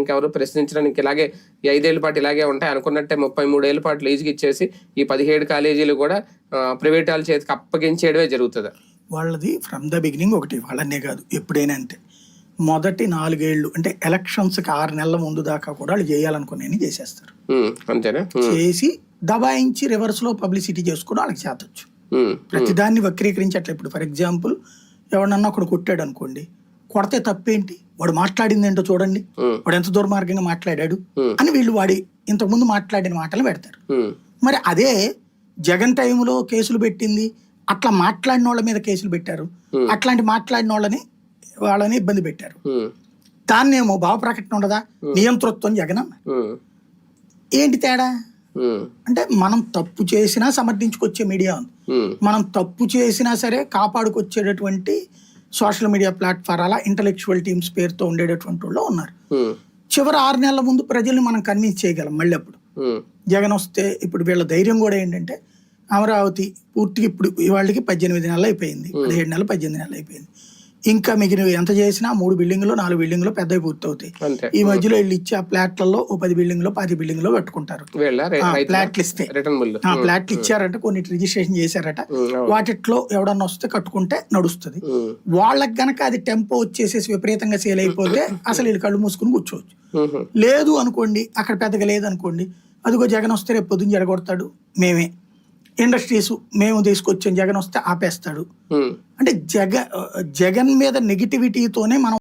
ఇంకెవరు ప్రశ్నించడానికి ఇలాగే ఈ ఐదేళ్ళ పాటు ఇలాగే ఉంటాయి అనుకున్నట్టే ముప్పై మూడేళ్ళ పాటు లీజుకి ఇచ్చేసి ఈ పదిహేడు కాలేజీలు కూడా ప్రైవేట్ వాళ్ళ చేతికి అప్పగించేయడమే జరుగుతుంది. వాళ్ళది ఫ్రమ్ ద బిగినింగ్ ఒకటి వాళ్ళనే కాదు ఎప్పుడైనా అంతే. మొదటి నాలుగేళ్ళు అంటే ఎలక్షన్స్కి ఆరు నెలల ముందు దాకా కూడా వాళ్ళు చేయాలనుకునే చేసేస్తారు. అంతేనా? చేసి దబాయించి రివర్స్లో పబ్లిసిటీ చేసుకుని వాళ్ళకి చేతొచ్చు. ప్రతిదాన్ని వక్రీకరించట్లే ఇప్పుడు ఫర్ ఎగ్జాంపుల్ ఎవడన్నా ఒకడు కొట్టాడు అనుకోండి కొడితే తప్పేంటి? వాడు మాట్లాడింది ఏంటో చూడండి వాడు ఎంత దుర్మార్గంగా మాట్లాడాడు. అని వీళ్ళు వాడి ఇంతకుముందు మాట్లాడిన మాటలు పెడతారు. మరి అదే జగన్ టైంలో కేసులు పెట్టింది. అట్లా మాట్లాడిన వాళ్ళ మీద కేసులు పెట్టారు. అట్లాంటి మాట్లాడిన వాళ్ళని వాళ్ళని ఇబ్బంది పెట్టారు. దాన్నేమో భావ ప్రకటన ఉండదా? నియంతృత్వం జగన్ ఏంటి తేడా? అంటే మనం తప్పు చేసినా సమర్థించుకొచ్చే మీడియా ఉంది. మనం తప్పు చేసినా సరే కాపాడుకొచ్చేటటువంటి సోషల్ మీడియా ప్లాట్ఫామ్ అలా ఇంటలెక్చువల్ టీమ్స్ పేరుతో ఉండేటటువంటి వాళ్ళు ఉన్నారు. చివరి ఆరు నెలల ముందు ప్రజల్ని మనం కన్విన్స్ చేయగలం మళ్ళీ అప్పుడు జగన్ వస్తే ఇప్పుడు వీళ్ళ ధైర్యం కూడా ఏంటంటే అమరావతి పూర్తిగా ఇప్పుడు వాళ్ళకి పద్దెనిమిది నెలలు అయిపోయింది పదిహేడు నెలలు పద్దెనిమిది నెలలు అయిపోయింది. ఇంకా మిగిలిన ఎంత చేసినా మూడు బిల్డింగ్లు నాలుగు బిల్డింగ్లు పెద్దవి పూర్తవుతాయి. ఈ మధ్యలో వీళ్ళు ఇచ్చే ఆ ప్లాట్లలో ఓ పది బిల్డింగ్లు పాతి బిల్డింగ్లు కట్టుకుంటారు. వీళ్ళ రే- ఆ, రైతుల ప్లాట్లు ఇస్తే. ఆ ప్లాట్లు ఇచ్చారట కొన్ని రిజిస్ట్రేషన్ చేశారట. వాటిట్లో ఎవడన్నా వస్తే కట్టుకుంటే నడుస్తుంది. వాళ్ళకి గనక అది టెంపో వచ్చేసేసి విపరీతంగా సేల్ అయిపోతే అసలు వీళ్ళు కళ్ళు మూసుకుని కూర్చోవచ్చు. లేదు అనుకోండి అక్కడ పెద్దగా లేదు అనుకోండి అదిగో జగన్ వస్తే రేపు పొద్దున్న జరగొడతాడు మేమే. ఇండస్ట్రీస్ మేము తీసుకొచ్చాం జగన్ వస్తే ఆపేస్తాడు. అంటే జగ జగన్ మీద నెగిటివిటీతోనే మనం